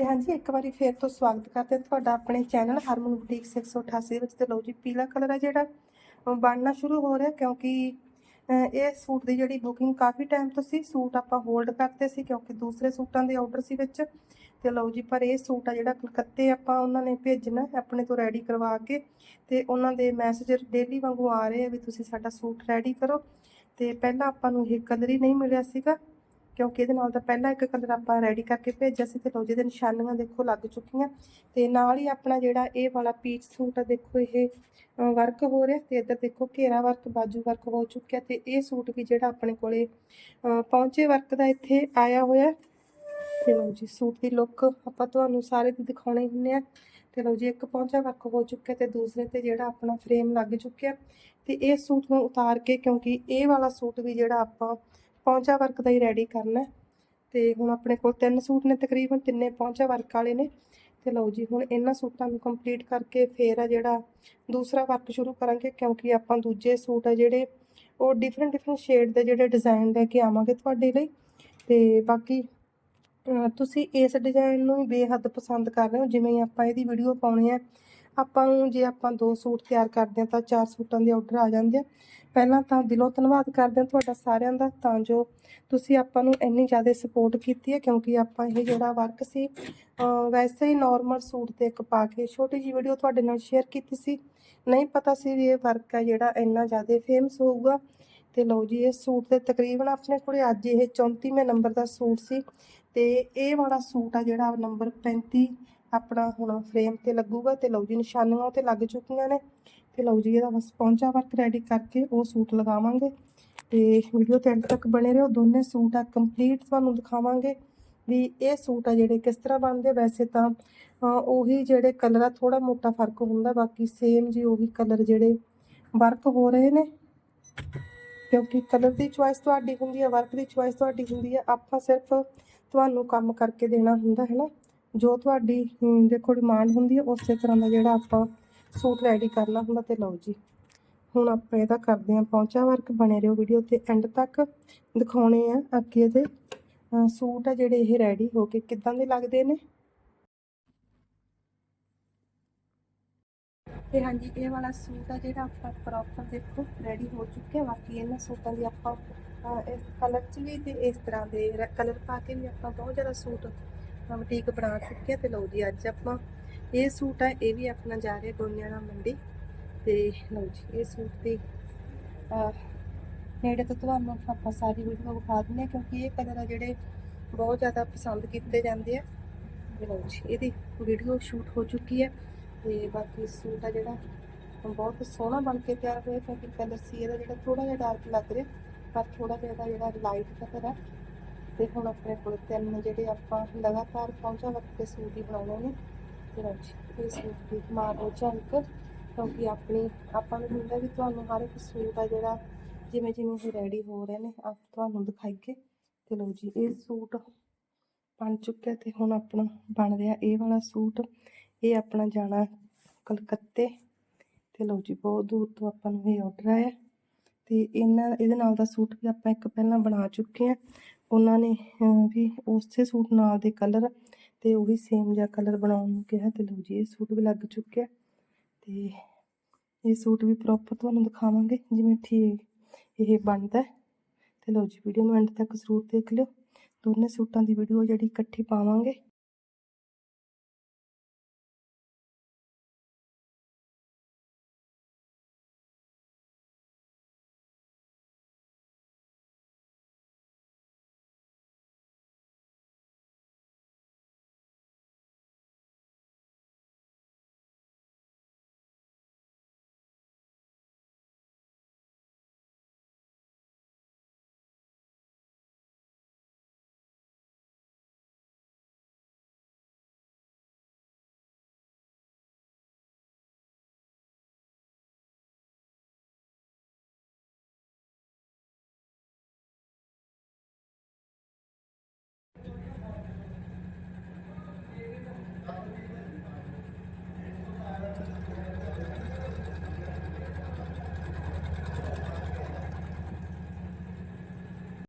ਤੇ ਹਾਂਜੀ, ਇੱਕ ਵਾਰੀ ਫੇਰ ਤੋਂ ਸਵਾਗਤ ਕਰਦੇ ਤੁਹਾਡਾ ਆਪਣੇ ਚੈਨਲ ਹਰਮਨ ਬੁਟੀਕ 688 ਦੇ ਵਿੱਚ ਤੇ ਲਓ ਜੀ, ਪੀਲਾ ਕਲਰ ਹੈ ਜਿਹੜਾ ਬਣਨਾ ਸ਼ੁਰੂ ਹੋ ਰਿਹਾ ਕਿਉਂਕਿ ਇਹ ਸੂਟ ਦੀ ਜਿਹੜੀ ਬੁਕਿੰਗ ਕਾਫੀ ਟਾਈਮ ਤੋਂ ਸੀ, ਸੂਟ ਆਪਾਂ ਹੋਲਡ ਕਰਦੇ ਸੀ ਕਿਉਂਕਿ ਦੂਸਰੇ ਸੂਟਾਂ ਦੇ ਆਰਡਰ ਸੀ ਵਿੱਚ। ਤੇ ਲਓ ਜੀ, ਪਰ ਇਹ ਸੂਟ ਆ ਜਿਹੜਾ ਕਲਕੱਤੇ ਆਪਾਂ ਉਹਨਾਂ ਨੇ ਭੇਜਣਾ, ਆਪਣੇ ਤੋਂ ਰੈਡੀ ਕਰਵਾ ਕੇ। ਤੇ ਉਹਨਾਂ ਦੇ ਮੈਸੇਜ ਡੇਲੀ ਵਾਂਗੂ ਆ ਰਹੇ ਆ ਵੀ ਤੁਸੀਂ ਸਾਡਾ ਸੂਟ ਰੈਡੀ ਕਰੋ। ਤੇ ਪਹਿਲਾਂ ਆਪਾਂ ਨੂੰ ਇਹ ਕਲਰ ਹੀ ਨਹੀਂ ਮਿਲਿਆ ਸੀਗਾ। ਕਿਉਂਕਿ ਇਹਦੇ ਨਾਲ ਤਾਂ ਪਹਿਲਾਂ ਇੱਕ ਕਲਰ ਆਪਾਂ ਰੈਡੀ ਕਰਕੇ ਭੇਜਿਆ ਸੀ ਤੇ ਲਓ ਜੀ, ਇਹਦੇ ਨਿਸ਼ਾਨੀਆਂ ਦੇਖੋ ਲੱਗ ਚੁੱਕੀਆਂ। ਤੇ ਨਾਲ ਹੀ ਆਪਣਾ ਜਿਹੜਾ ਇਹ ਵਾਲਾ ਪੀਚ ਸੂਟ ਆ, ਦੇਖੋ ਇਹ ਵਰਕ ਹੋ ਰਿਹਾ ਤੇ ਇੱਧਰ ਦੇਖੋ ਘੇਰਾ ਵਰਕ ਬਾਜੂ ਵਰਕ ਹੋ ਚੁੱਕਿਆ ਤੇ ਇਹ ਸੂਟ ਵੀ ਜਿਹੜਾ ਆਪਣੇ ਕੋਲੇ ਪਹੁੰਚੇ ਵਰਕ ਦਾ ਇੱਥੇ ਆਇਆ ਹੋਇਆ। ਤੇ ਲਓ ਜੀ ਸੂਟ ਦੀ ਲੁੱਕ ਆਪਾਂ ਤੁਹਾਨੂੰ ਸਾਰੇ ਦੀ ਦਿਖਾਉਣੇ ਹੁੰਦੇ ਆ। ਤੇ ਲਓ ਜੀ, ਇੱਕ ਪਹੁੰਚਾ ਵਰਕ ਹੋ ਚੁੱਕਿਆ ਤੇ ਦੂਸਰੇ ਤੇ ਜਿਹੜਾ ਆਪਣਾ ਫਰੇਮ ਲੱਗ ਚੁੱਕਿਆ। ਤੇ ਇਹ ਸੂਟ ਨੂੰ ਉਤਾਰ ਕੇ ਕਿਉਂਕਿ ਇਹ ਵਾਲਾ ਸੂਟ ਵੀ ਜਿਹੜਾ ਆਪਾਂ ਪਹੁੰਚਾ ਵਰਕ ਦਾ ਹੀ ਰੈਡੀ ਕਰਨਾ ਹੈ। ਤੇ ਹੁਣ ਆਪਣੇ ਕੋਲ ਤਿੰਨ ਸੂਟ ਨੇ, ਤਕਰੀਬਨ ਤਿੰਨੇ ਪਹੁੰਚਾ ਵਰਕ ਵਾਲੇ ਨੇ। ਤੇ ਲਓ ਜੀ, ਹੁਣ ਇਹਨਾਂ ਸੂਟਾਂ ਨੂੰ ਕੰਪਲੀਟ ਕਰਕੇ ਫੇਰ ਆ ਜਿਹੜਾ ਦੂਸਰਾ ਵਰਕ ਸ਼ੁਰੂ ਕਰਾਂਗੇ, ਕਿਉਂਕਿ ਆਪਾਂ ਦੂਜੇ ਸੂਟ ਆ ਜਿਹੜੇ ਉਹ ਡਿਫਰੈਂਟ ਡਿਫਰੈਂਟ ਸ਼ੇਡ ਦੇ ਜਿਹੜੇ ਡਿਜ਼ਾਈਨ ਲੈ ਕੇ ਆਵਾਂਗੇ ਤੁਹਾਡੇ ਲਈ। ਤੇ ਬਾਕੀ ਤੁਸੀਂ ਇਸ ਡਿਜ਼ਾਈਨ ਨੂੰ ਹੀ ਬੇਹੱਦ ਪਸੰਦ ਕਰ ਰਹੇ ਹੋ, ਜਿਵੇਂ ਆਪਾਂ ਇਹਦੀ ਵੀਡੀਓ ਪਾਉਣੀ ਹੈ। ਆਪਾਂ ਨੂੰ ਜੇ ਆਪਾਂ ਦੋ ਸੂਟ ਤਿਆਰ ਕਰਦੇ ਹਾਂ ਤਾਂ ਚਾਰ ਸੂਟਾਂ ਦੇ ਆਰਡਰ ਆ ਜਾਂਦੇ ਆ। ਪਹਿਲਾਂ ਤਾਂ ਦਿਲੋਂ ਧੰਨਵਾਦ ਕਰਦੇ ਹਾਂ ਤੁਹਾਡਾ ਸਾਰਿਆਂ ਦਾ, ਤਾਂ ਜੋ ਤੁਸੀਂ ਆਪਾਂ ਨੂੰ ਇੰਨੀ ਜ਼ਿਆਦਾ ਸਪੋਰਟ ਕੀਤੀ ਹੈ, ਕਿਉਂਕਿ ਆਪਾਂ ਇਹ ਜਿਹੜਾ ਵਰਕ ਸੀ ਵੈਸੇ ਹੀ ਨਾਰਮਲ ਸੂਟ ਤੇ ਇੱਕ ਪਾ ਕੇ ਛੋਟੀ ਜਿਹੀ ਵੀਡੀਓ ਤੁਹਾਡੇ ਨਾਲ ਸ਼ੇਅਰ ਕੀਤੀ ਸੀ। ਨਹੀਂ ਪਤਾ ਸੀ ਵੀ ਇਹ ਵਰਕ ਹੈ ਜਿਹੜਾ ਇੰਨਾ ਜ਼ਿਆਦਾ ਫੇਮਸ ਹੋਊਗਾ। ਤੇ ਲਓ ਜੀ, ਇਹ ਸੂਟ ਦੇ ਤਕਰੀਬਨ ਆਪਣੇ ਕੋਲੇ ਅੱਜ ਇਹ 34ਵੇਂ ਨੰਬਰ ਦਾ ਸੂਟ ਸੀ। ਤੇ ਇਹ ਵਾਲਾ ਸੂਟ ਆ ਜਿਹੜਾ ਨੰਬਰ 35 ਆਪਣਾ ਹੁਣ ਫਰੇਮ ਤੇ ਲੱਗੂਗਾ ਤੇ ਲਓ ਜੀ ਨਿਸ਼ਾਨੀਆਂ ਉਹ ਤੇ ਲੱਗ ਚੁੱਕੀਆਂ ਨੇ। ਤੇ ਲਓ ਜੀ ਇਹਦਾ ਬਸ ਪਹੁੰਚਾ ਵਰਕ ਰੈਡੀ ਕਰਕੇ ਉਹ ਸੂਟ ਲਗਾਵਾਂਗੇ। ਤੇ ਵੀਡੀਓ ਤੇ ਐਂਡ ਤੱਕ ਬਣੇ ਰਹੋ। ਦੋਨੇ ਸੂਟ ਆ ਕੰਪਲੀਟ ਤੁਹਾਨੂੰ ਦਿਖਾਵਾਂਗੇ ਵੀ ਇਹ ਸੂਟ ਆ ਜਿਹੜੇ ਕਿਸ ਤਰ੍ਹਾਂ ਬਣਦੇ। ਵੈਸੇ ਤਾਂ ਉਹੀ ਜਿਹੜੇ ਕਲਰ ਆ ਥੋੜਾ ਮੋਟਾ ਫ਼ਰਕ ਹੁੰਦਾ, ਬਾਕੀ ਸੇਮ ਜੀ ਉਹੀ ਕਲਰ ਜਿਹੜੇ ਵਰਕ ਹੋ ਰਹੇ ਨੇ। ਕਿਉਂਕਿ ਕਲਰ ਦੀ ਚੁਆਇਸ ਤੁਹਾਡੀ ਹੁੰਦੀ ਹੈ ਵਰਕ ਦੀ ਚੁਆਇਸ ਤੁਹਾਡੀ ਹੁੰਦੀ ਹੈ ਆਪਾਂ ਸਿਰਫ ਤੁਹਾਨੂੰ ਕੰਮ ਕਰਕੇ ਦੇਣਾ ਹੁੰਦਾ ਹੈ ਨਾ ਜੋ ਤੁਹਾਡੀ ਦੇਖੋ ਡਿਮਾਂਡ ਹੁੰਦੀ ਹੈ, ਉਸੇ ਤਰ੍ਹਾਂ ਦਾ ਜਿਹੜਾ ਆਪਾਂ ਸੂਟ ਰੈਡੀ ਕਰਨਾ ਹੁੰਦਾ ਤੇ ਲਓ ਜੀ। ਹੁਣ ਆਪਾਂ ਇਹਦਾ ਕਰਦੇ ਹਾਂ ਪਹੁੰਚਾ ਵਰਕ, ਬਣੇ ਰਹੋ ਵੀਡੀਓ ਤੇ ਐਂਡ ਤੱਕ ਦਿਖਾਉਣੇ ਆ ਅੱਗੇ ਦੇ ਸੂਟ ਆ ਜਿਹੜੇ ਇਹ ਰੈਡੀ ਹੋ ਕੇ ਕਿੱਦਾਂ ਦੇ ਲੱਗਦੇ ਨੇ। ਤੇ ਹਾਂਜੀ, ਇਹ ਵਾਲਾ ਸੂਟ ਆ ਜਿਹੜਾ ਆਪਾਂ ਪ੍ਰੋਪਰ ਦੇਖੋ ਰੈਡੀ ਹੋ ਚੁੱਕਿਆ ਬਾਕੀ ਇਹਨਾਂ ਸੂਟਾਂ ਦੀ ਆਪਾਂ ਇਸ ਕਲਰ 'ਚ ਵੀ ਤੇ ਇਸ ਤਰ੍ਹਾਂ ਦੇ ਕਲਰ ਪਾ ਕੇ ਵੀ ਆਪਾਂ ਬਹੁਤ ਜ਼ਿਆਦਾ ਸੂਟ ਬੁਟੀਕ ਬਣਾ ਚੁੱਕੇ ਆ ਤੇ ਲਓ ਜੀ, ਅੱਜ ਆਪਾਂ ਇਹ ਸੂਟ ਆ, ਇਹ ਵੀ ਆਪਣਾ ਜਾ ਰਿਹਾ ਗੋਨਿਆਣਾ ਮੰਡੀ। ਤੇ ਲਓ ਜੀ, ਇਹ ਸੂਟ ਦੀ ਨੇੜੇ ਤੋਂ ਤੁਹਾਨੂੰ ਆਪਾਂ ਸਾਰੀ ਵੀਡੀਓ ਵਿਖਾ ਦਿੰਦੇ ਹਾਂ, ਕਿਉਂਕਿ ਇਹ ਕਲਰ ਆ ਜਿਹੜੇ ਬਹੁਤ ਜ਼ਿਆਦਾ ਪਸੰਦ ਕੀਤੇ ਜਾਂਦੇ ਆ। ਲਓ ਜੀ, ਇਹਦੀ ਵੀਡੀਓ ਸ਼ੂਟ ਹੋ ਚੁੱਕੀ ਹੈ ਤੇ ਬਾਕੀ ਸੂਟ ਆ ਜਿਹੜਾ ਬਹੁਤ ਸੋਹਣਾ ਬਣ ਕੇ ਤਿਆਰ ਹੋਇਆ, ਕਿਉਂਕਿ ਕਲਰ ਸੀ ਇਹਦਾ ਜਿਹੜਾ ਥੋੜਾ ਜਿਹਾ ਡਾਰਕ ਲੱਗ ਰਿਹਾ, ਪਰ ਥੋੜਾ ਜਿਹਾ ਇਹਦਾ ਜਿਹੜਾ ਲਾਈਟ ਕਲਰ ਹੈ ਤੇ ਹੁਣ ਆਪਣੇ ਕੋਲ ਤਿੰਨ ਜਿਹੜੇ ਆਪਾਂ ਲਗਾਤਾਰ ਪਹੁੰਚਾ ਵਕਤ ਤੇ ਸੂਟ ਹੀ ਬਣਾਉਣੇ ਨੇ। ਤੇ ਲਓ ਜੀ, ਇਹ ਸੂਟ ਦੀ ਮਾਰੋ ਝਲਕ ਕਿਉਂਕਿ ਆਪਣੀ, ਆਪਾਂ ਨੂੰ ਹੁੰਦਾ ਵੀ ਤੁਹਾਨੂੰ ਹਰ ਇੱਕ ਸੂਟ ਆ ਜਿਹੜਾ ਜਿਵੇਂ ਜਿਵੇਂ ਇਹ ਰੈਡੀ ਹੋ ਰਹੇ ਨੇ, ਆਪ ਤੁਹਾਨੂੰ ਦਿਖਾਈਏ। ਤੇ ਲਓ ਜੀ, ਇਹ ਸੂਟ ਬਣ ਚੁੱਕਿਆ ਤੇ ਹੁਣ ਆਪਣਾ ਬਣ ਰਿਹਾ ਇਹ ਵਾਲਾ ਸੂਟ। ਇਹ ਆਪਣਾ ਜਾਣਾ ਕਲਕੱਤੇ। ਤੇ ਲਓ ਜੀ, ਬਹੁਤ ਦੂਰ ਤੋਂ ਆਪਾਂ ਨੂੰ ਇਹ ਆਰਡਰ ਆਇਆ। ਤੇ ਇਹਨਾਂ, ਇਹਦੇ ਨਾਲ ਦਾ ਸੂਟ ਵੀ ਆਪਾਂ ਇੱਕ ਪਹਿਲਾਂ ਬਣਾ ਚੁੱਕੇ ਆ ਉਹਨਾਂ ਨੇ ਵੀ ਉਸੇ ਸੂਟ ਨਾਲ ਦੇ ਕਲਰ ਤੇ ਉਹੀ ਸੇਮ ਜਿਹਾ ਕਲਰ ਬਣਾਉਣ ਨੂੰ ਕਿਹਾ ਅਤੇ ਲਓ ਜੀ ਇਹ ਸੂਟ ਵੀ ਲੱਗ ਚੁੱਕਿਆ। ਅਤੇ ਇਹ ਸੂਟ ਵੀ ਪ੍ਰੋਪਰ ਤੁਹਾਨੂੰ ਦਿਖਾਵਾਂਗੇ ਜਿਵੇਂ ਠੀਕ ਇਹ ਬਣਦਾ। ਅਤੇ ਲਓ ਜੀ ਵੀਡੀਓ ਨੂੰ ਐਂਡ ਤੱਕ ਜ਼ਰੂਰ ਦੇਖ ਲਿਓ। ਦੋਨੇ ਸੂਟਾਂ ਦੀ ਵੀਡੀਓ ਜਿਹੜੀ ਇਕੱਠੀ ਪਾਵਾਂਗੇ।